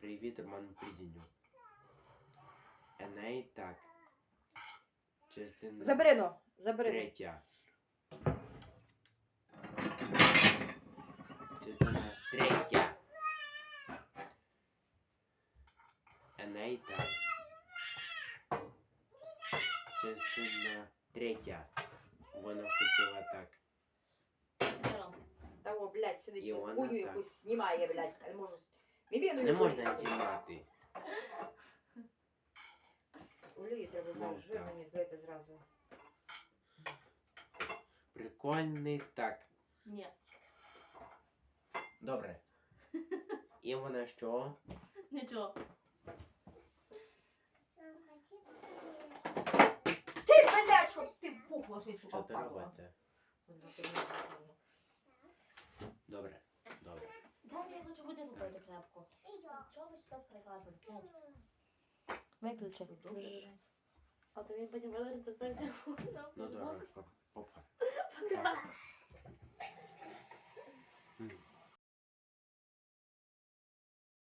Привіт, Роман Придіню. Еней так. Частина Заберено, заберено. третя. Частина третя. Еней так. Частина третя. Вона хотіла так. Того, блядь, сидить, І вона хуйню так. якусь знімає, блядь, не можу. Мівіну Не можна знімати. Олії треба Ну, зараз жир мені злити зразу. Прикольний так. Ні. Добре. І вона що? Нічого. Ти, блядь, щоб ти пухло щось Що ти робите? Добре. Дай пити крепко. Чого ви сюди прекрасно? П'ять. Виключи. А то він потім вилежиться це все. з телефоном.